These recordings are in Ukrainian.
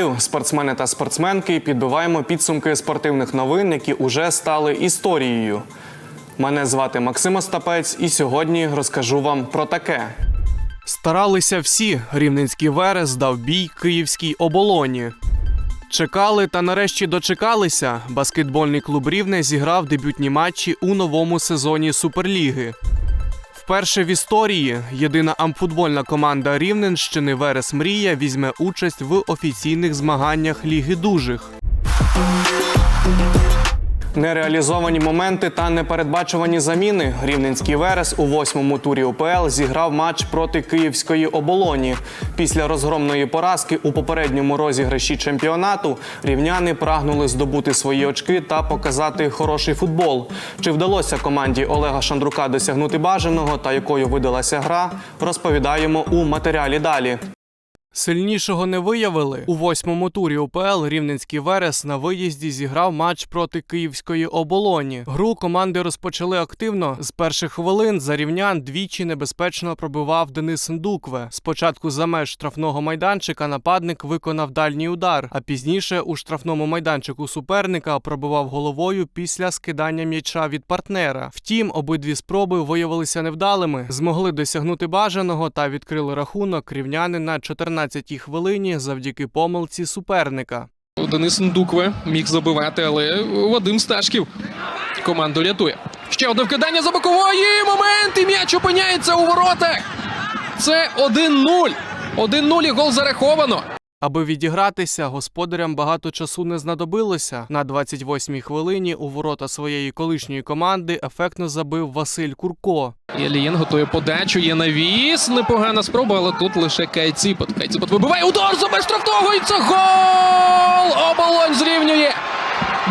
Вітаю, спортсмени та спортсменки. Підбиваємо підсумки спортивних новин, які уже стали історією. Мене звати Максим Остапець, і сьогодні розкажу вам про таке. Старалися всі. Рівненський верес дав бій київській оболоні. Чекали та нарешті дочекалися. Баскетбольний клуб Рівне зіграв дебютні матчі у новому сезоні Суперліги. Вперше в історії єдина амфутбольна команда Рівненщини Верес Мрія візьме участь в офіційних змаганнях Ліги Дужих. Нереалізовані моменти та непередбачувані заміни. Рівненський Верес у восьмому турі УПЛ зіграв матч проти київської оболоні. Після розгромної поразки у попередньому розіграші чемпіонату рівняни прагнули здобути свої очки та показати хороший футбол. Чи вдалося команді Олега Шандрука досягнути бажаного та якою видалася гра, розповідаємо у матеріалі далі. Сильнішого не виявили. У восьмому турі УПЛ Рівненський Верес на виїзді зіграв матч проти Київської оболоні. Гру команди розпочали активно. З перших хвилин за рівнян двічі небезпечно пробивав Денис Ндукве. Спочатку за меж штрафного майданчика нападник виконав дальній удар, а пізніше у штрафному майданчику суперника пробивав головою після скидання м'яча від партнера. Втім, обидві спроби виявилися невдалими, змогли досягнути бажаного та відкрили рахунок рівняни на 14-й хвилині завдяки помилці суперника. Денис Ндукве міг забивати, але Вадим Сташків команду рятує. Ще одне вкидання за бокової. Момент і м'яч опиняється у воротах. Це 1-0. 1-0 і гол зараховано. Аби відігратися, господарям багато часу не знадобилося. На 28-й хвилині у ворота своєї колишньої команди ефектно забив Василь Курко. Єлієн готує подачу, є навіс. Непогана спроба, але тут лише Кайціпот. Кайціпот вибиває удар за штрафного це гол! Оболонь зрівнює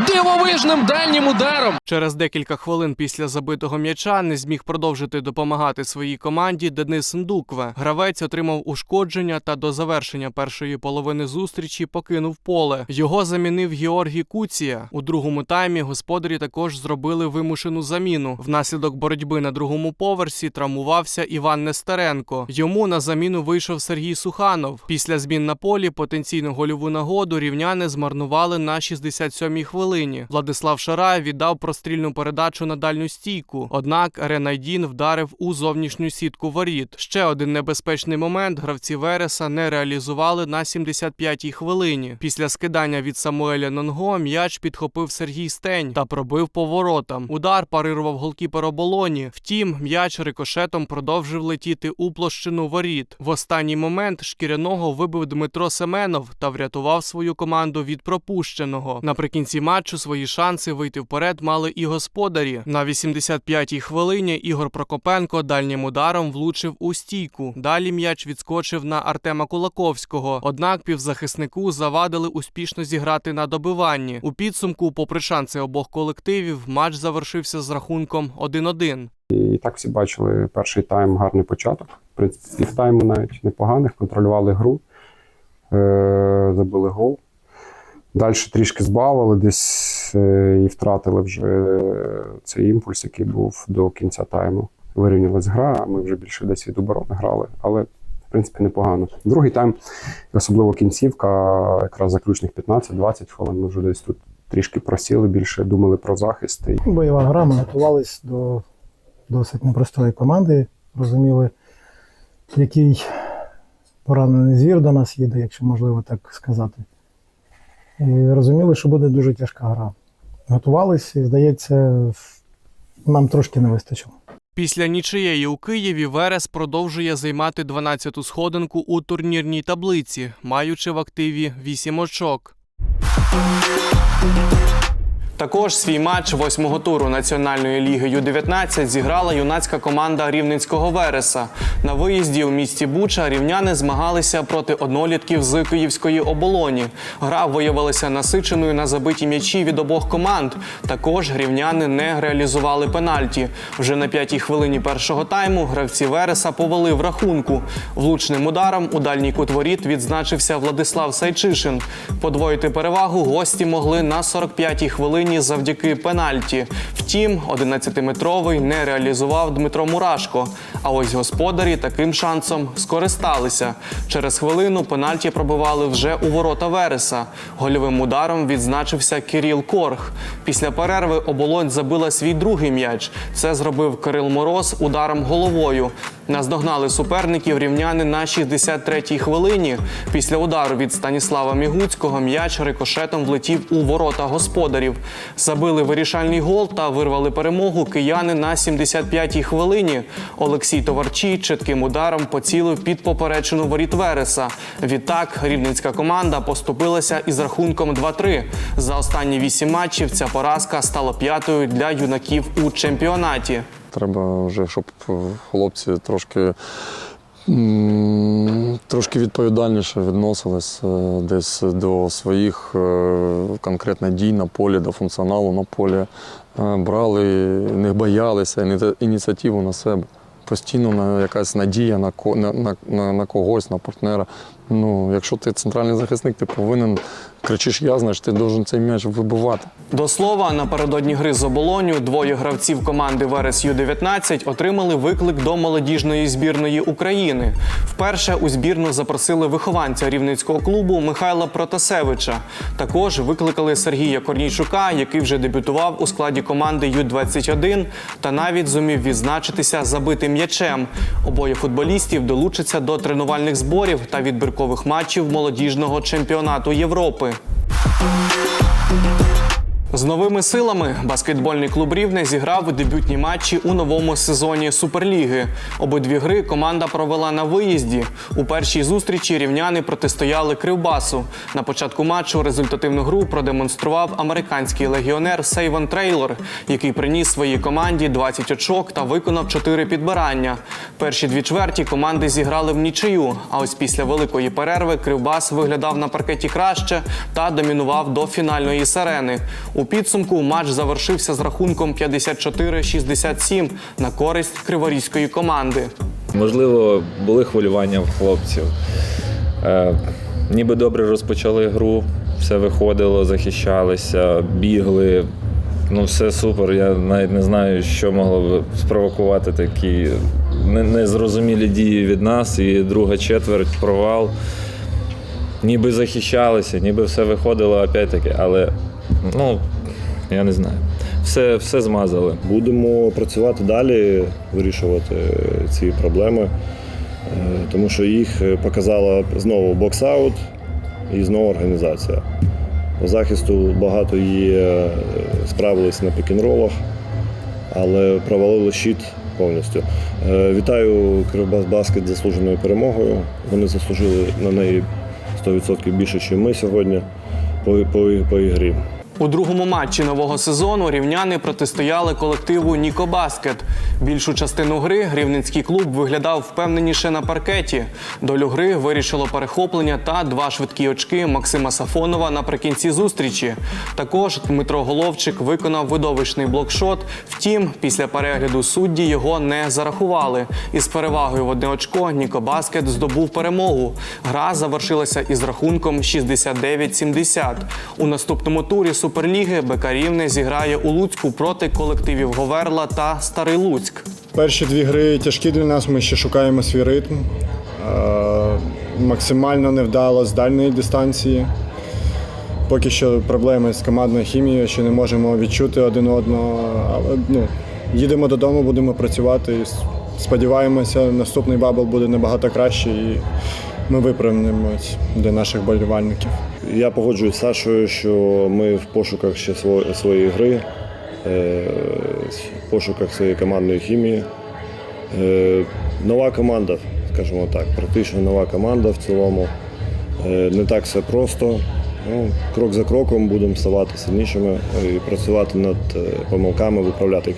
дивовижним дальнім ударом. Через декілька хвилин після забитого м'яча не зміг продовжити допомагати своїй команді Денис Ндукве. Гравець отримав ушкодження та до завершення першої половини зустрічі покинув поле. Його замінив Георгій Куція. У другому таймі господарі також зробили вимушену заміну. Внаслідок боротьби на другому поверсі травмувався Іван Нестеренко. Йому на заміну вийшов Сергій Суханов. Після змін на полі потенційну гольову нагоду рівняни змарнували на 67-й хвилині. Владислав Шарай віддав прострільну передачу на дальню стійку. Однак Ренайдін вдарив у зовнішню сітку воріт. Ще один небезпечний момент гравці Вереса не реалізували на 75-й хвилині. Після скидання від Самуеля Нонго м'яч підхопив Сергій Стень та пробив по воротам. Удар парирував голкіпер оболоні. Втім, м'яч рикошетом продовжив летіти у площину воріт. В останній момент шкіряного вибив Дмитро Семенов та врятував свою команду від пропущеного. Наприкінці матчу свої шанси вийти вперед мали і господарі. На 85-й хвилині Ігор Прокопенко дальнім ударом влучив у стійку. Далі м'яч відскочив на Артема Кулаковського. Однак півзахиснику завадили успішно зіграти на добиванні. У підсумку, попри шанси обох колективів, матч завершився з рахунком 1-1. І так всі бачили перший тайм гарний початок. В принципі, півтайму навіть непоганих, контролювали гру, е- забили гол. Далі трішки збавили десь е- і втратили вже е, цей імпульс, який був до кінця тайму. Вирівнялась гра, а ми вже більше десь від оборони грали, але в принципі непогано. Другий тайм, особливо кінцівка, якраз заключних 15-20 хвилин. Ми вже десь тут трішки просіли більше, думали про захист. Бойова гра, ми готувалися до досить непростої команди. Розуміли, який поранений звір до нас їде, якщо можливо так сказати. І розуміли, що буде дуже тяжка гра. Готувалися, і, здається, нам трошки не вистачило. Після нічиєї у Києві Верес продовжує займати 12-ту сходинку у турнірній таблиці, маючи в активі 8 очок. Також свій матч восьмого туру Національної ліги Ю-19 зіграла юнацька команда Рівненського Вереса. На виїзді у місті Буча рівняни змагалися проти однолітків з Київської оболоні. Гра виявилася насиченою на забиті м'ячі від обох команд. Також рівняни не реалізували пенальті. Вже на п'ятій хвилині першого тайму гравці Вереса повели в рахунку. Влучним ударом у дальній кут воріт відзначився Владислав Сайчишин. Подвоїти перевагу гості могли на 45-й хвилині хвилині завдяки пенальті. Втім, 11-метровий не реалізував Дмитро Мурашко. А ось господарі таким шансом скористалися. Через хвилину пенальті пробивали вже у ворота Вереса. Гольовим ударом відзначився Кирил Корх. Після перерви оболонь забила свій другий м'яч. Це зробив Кирил Мороз ударом головою. Наздогнали суперників рівняни на 63-й хвилині. Після удару від Станіслава Мігуцького м'яч рикошетом влетів у ворота господарів. Забили вирішальний гол та вирвали перемогу кияни на 75-й хвилині. Олексій Товарчій чітким ударом поцілив під поперечину воріт Вереса. Відтак рівненська команда поступилася із рахунком 2-3. За останні вісім матчів ця поразка стала п'ятою для юнаків у чемпіонаті. Треба вже, щоб хлопці трошки, трошки відповідальніше відносились е, десь до своїх конкретних конкретно дій на полі, до функціоналу на полі. Е, Брали, не боялися ініціативу на себе. Постійно якась надія на, на, на, на когось, на партнера. Ну, якщо ти центральний захисник, ти повинен кричиш я, значить ти должен цей м'яч вибивати. До слова, напередодні гри з оболоню двоє гравців команди Верес Ю-19 отримали виклик до молодіжної збірної України. Вперше у збірну запросили вихованця рівненського клубу Михайла Протасевича. Також викликали Сергія Корнійчука, який вже дебютував у складі команди Ю-21 та навіть зумів відзначитися забитим м'ячем. Обоє футболістів долучаться до тренувальних зборів та відбіркових матчів молодіжного чемпіонату Європи. З новими силами баскетбольний клуб Рівне зіграв дебютні матчі у новому сезоні Суперліги. Обидві гри команда провела на виїзді. У першій зустрічі рівняни протистояли Кривбасу. На початку матчу результативну гру продемонстрував американський легіонер Сейвон Трейлор, який приніс своїй команді 20 очок та виконав 4 підбирання. Перші дві чверті команди зіграли в нічию. А ось після великої перерви Кривбас виглядав на паркеті краще та домінував до фінальної сирени. У підсумку матч завершився з рахунком 54-67 на користь криворізької команди. Можливо, були хвилювання в хлопців. Е, ніби добре розпочали гру, все виходило, захищалися, бігли. Ну, все супер. Я навіть не знаю, що могло б спровокувати такі незрозумілі дії від нас. І друга четверть провал. Ніби захищалися, ніби все виходило опять-таки, але ну, я не знаю. Все, все змазали. Будемо працювати далі, вирішувати ці проблеми, е, тому що їх показала знову боксаут і знову організація. По захисту багато є, е, справилися на пікінролах, але провалили щит повністю. Е, Вітаю Кривбас Баскет заслуженою перемогою. Вони заслужили на неї 100% більше, ніж ми сьогодні по, по, по ігрі. У другому матчі нового сезону рівняни протистояли колективу Ніко Баскет. Більшу частину гри рівненський клуб виглядав впевненіше на паркеті. Долю гри вирішило перехоплення та два швидкі очки Максима Сафонова наприкінці зустрічі. Також Дмитро Головчик виконав видовищний блокшот. Втім, після перегляду судді його не зарахували. Із перевагою в одне очко Ніко Баскет здобув перемогу. Гра завершилася із рахунком 69-70. У наступному турі Суперліги БК Рівне зіграє у Луцьку проти колективів Говерла та Старий Луцьк. Перші дві гри тяжкі для нас, ми ще шукаємо свій ритм. Е, Максимально невдало з дальної дистанції. Поки що проблеми з командною хімією, ще не можемо відчути один одного. Але ну, їдемо додому, будемо працювати. І сподіваємося, наступний бабл буде набагато краще і ми виправимось для наших болівальників. Я погоджуюсь з Сашою, що ми в пошуках ще своєї гри, е, в пошуках своєї командної хімії. Е, Нова команда, скажімо так, практично нова команда в цілому. Е, Не так все просто. Ну, крок за кроком будемо ставати сильнішими і працювати над помилками, виправляти їх.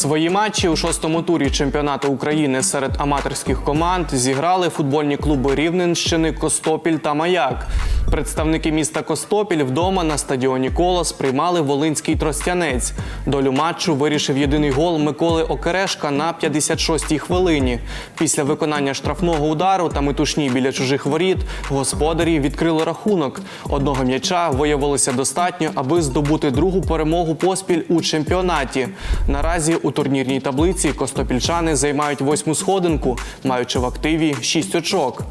Свої матчі у шостому турі чемпіонату України серед аматорських команд зіграли футбольні клуби Рівненщини, Костопіль та Маяк. Представники міста Костопіль вдома на стадіоні Колос приймали Волинський Тростянець. Долю матчу вирішив єдиний гол Миколи Окерешка на 56-й хвилині. Після виконання штрафного удару та метушні біля чужих воріт господарі відкрили рахунок. Одного м'яча виявилося достатньо, аби здобути другу перемогу поспіль у чемпіонаті. Наразі у турнірній таблиці костопільчани займають восьму сходинку, маючи в активі шість очок.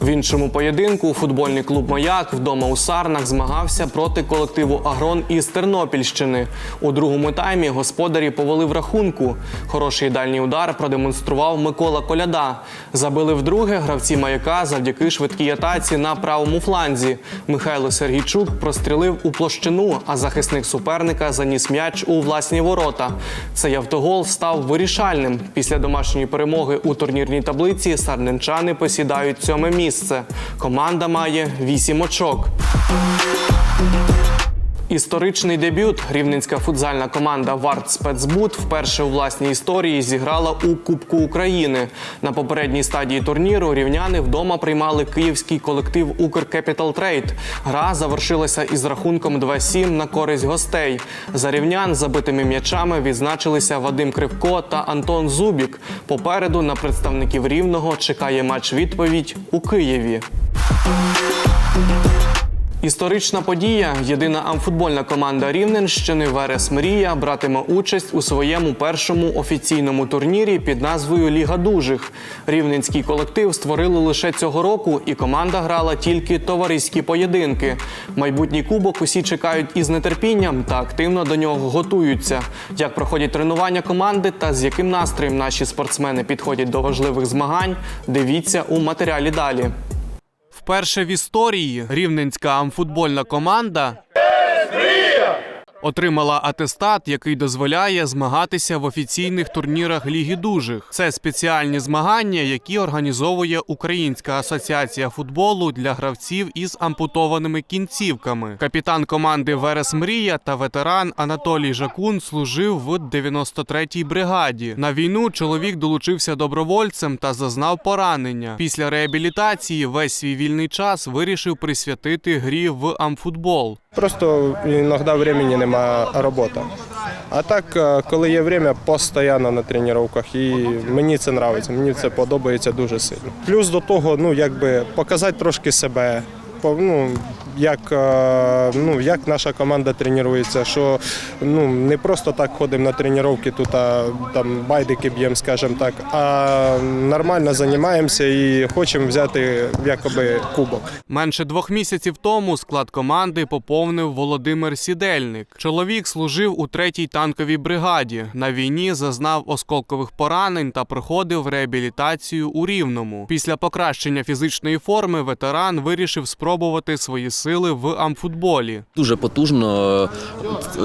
В іншому поєдинку футбольний клуб Маяк вдома у Сарнах змагався проти колективу Агрон із Тернопільщини. У другому таймі господарі повели в рахунку. Хороший дальній удар продемонстрував Микола Коляда. Забили вдруге гравці маяка завдяки швидкій атаці на правому фланзі. Михайло Сергійчук прострілив у площину, а захисник суперника заніс м'яч у власні ворота. Цей автогол став вирішальним. Після домашньої перемоги у турнірній таблиці сарненчани посідають сьоме місце. Команда має вісім очок. Історичний дебют рівненська футзальна команда Варт Спецбут вперше у власній історії зіграла у Кубку України. На попередній стадії турніру рівняни вдома приймали київський колектив Укркепітал Трейд. Гра завершилася із рахунком 2-7 на користь гостей. За рівнян забитими м'ячами відзначилися Вадим Кривко та Антон Зубік. Попереду на представників рівного чекає матч відповідь у Києві. Історична подія. Єдина амфутбольна команда Рівненщини Верес Мрія братиме участь у своєму першому офіційному турнірі під назвою Ліга Дужих. Рівненський колектив створили лише цього року, і команда грала тільки товариські поєдинки. Майбутній кубок усі чекають із нетерпінням та активно до нього готуються. Як проходять тренування команди та з яким настроєм наші спортсмени підходять до важливих змагань, дивіться у матеріалі далі. Вперше в історії. Рівненська амфутбольна команда отримала атестат, який дозволяє змагатися в офіційних турнірах Ліги Дужих. Це спеціальні змагання, які організовує Українська асоціація футболу для гравців із ампутованими кінцівками. Капітан команди Верес Мрія та ветеран Анатолій Жакун служив в 93-й бригаді. На війну чоловік долучився добровольцем та зазнав поранення. Після реабілітації весь свій вільний час вирішив присвятити грі в амфутбол. Просто іноді времени нема роботи. А так, е, коли є время, постійно на тренуваннях. І мені це подобається, мені це подобається дуже сильно. Плюс до того, ну якби показати трошки себе. Ну, як, е, ну, як наша команда тренується, що ну, не просто так ходимо на тренування, тут а, там байдики б'ємо, скажімо так, а нормально займаємося і хочемо взяти якоби кубок. Менше двох місяців тому склад команди поповнив Володимир Сідельник. Чоловік служив у третій танковій бригаді. На війні зазнав осколкових поранень та проходив реабілітацію у Рівному. Після покращення фізичної форми ветеран вирішив спробувати свої сили в амфутболі. Дуже потужно.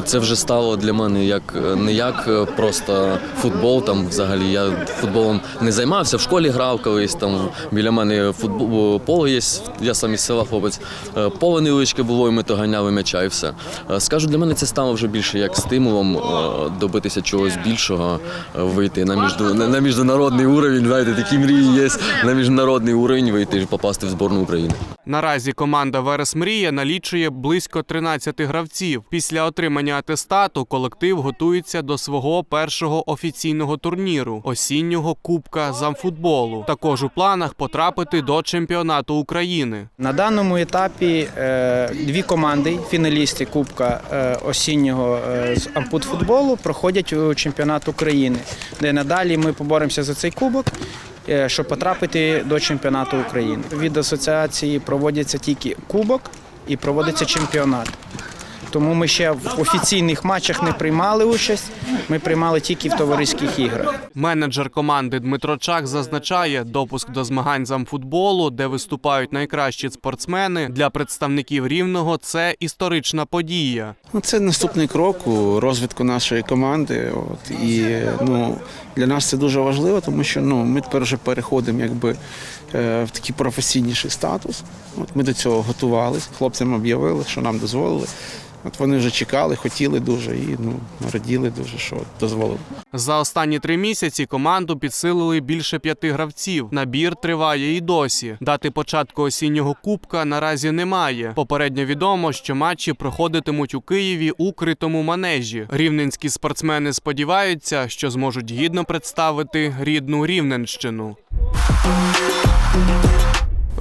Це вже стало для мене як не як просто футбол. Там взагалі я футболом не займався. В школі грав колись. Там біля мене футбол поле є. Я сам із села хлопець. Е, Поле невеличке було, і ми то ганяли м'яча і все. Е, Скажу, для мене це стало вже більше як стимулом е, добитися чогось більшого, вийти на міжду на на міжнародний уровень. Знаєте, такі мрії є на міжнародний уровень вийти і попасти в збірну України. Наразі команда Верес Мрія налічує близько 13 гравців. Після отримання атестату колектив готується до свого першого офіційного турніру осіннього кубка замфутболу. Також у планах потрапити до чемпіонату України. На даному етапі е, дві команди, фіналісти Кубка е, осіннього е, з ампутфутболу, проходять у чемпіонат України, де надалі ми поборемося за цей кубок. Щоб потрапити до чемпіонату України. Від асоціації проводяться тільки кубок і проводиться чемпіонат. Тому ми ще в офіційних матчах не приймали участь. Ми приймали тільки в товариських іграх. Менеджер команди Дмитро Чак зазначає, допуск до змагань з амфутболу, де виступають найкращі спортсмени для представників рівного. Це історична подія. Ну, це наступний крок у розвитку нашої команди. От, і ну, для нас це дуже важливо, тому що ну, ми тепер вже переходимо якби, е, в такий професійніший статус. От, ми до цього готувалися, хлопцям об'явили, що нам дозволили. От вони вже чекали, хотіли дуже і ну, раділи дуже, що дозволили. За останні три місяці команду підсилили більше п'яти гравців. Набір триває і досі. Дати початку осіннього кубка наразі немає. Попередньо відомо, що матчі проходитимуть у Києві у критому манежі. Рівненські спортсмени сподіваються, що зможуть гідно представити рідну Рівненщину.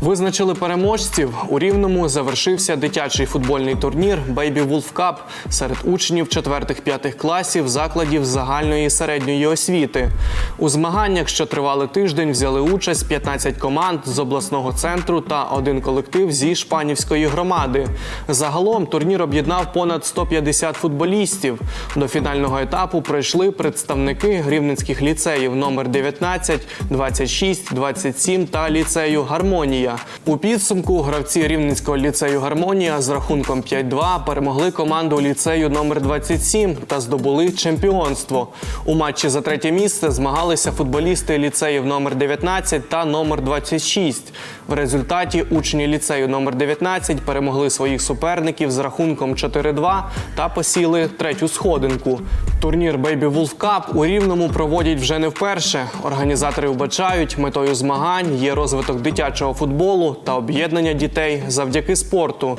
Визначили переможців. У Рівному завершився дитячий футбольний турнір Baby Wolf Cup серед учнів 4-5 класів закладів загальної і середньої освіти. У змаганнях, що тривали тиждень, взяли участь 15 команд з обласного центру та один колектив зі Шпанівської громади. Загалом турнір об'єднав понад 150 футболістів. До фінального етапу пройшли представники рівненських ліцеїв номер 19, 26, 27 та ліцею Гармонія. У підсумку гравці рівненського ліцею Гармонія з рахунком 5-2 перемогли команду ліцею номер 27 та здобули чемпіонство. У матчі за третє місце змагалися футболісти ліцеїв номер 19 та номер 26. В результаті учні ліцею номер 19 перемогли своїх суперників з рахунком 4-2 та посіли третю сходинку. Турнір Baby Wolf Cup у Рівному проводять вже не вперше. Організатори вбачають, метою змагань є розвиток дитячого футболу та об'єднання дітей завдяки спорту.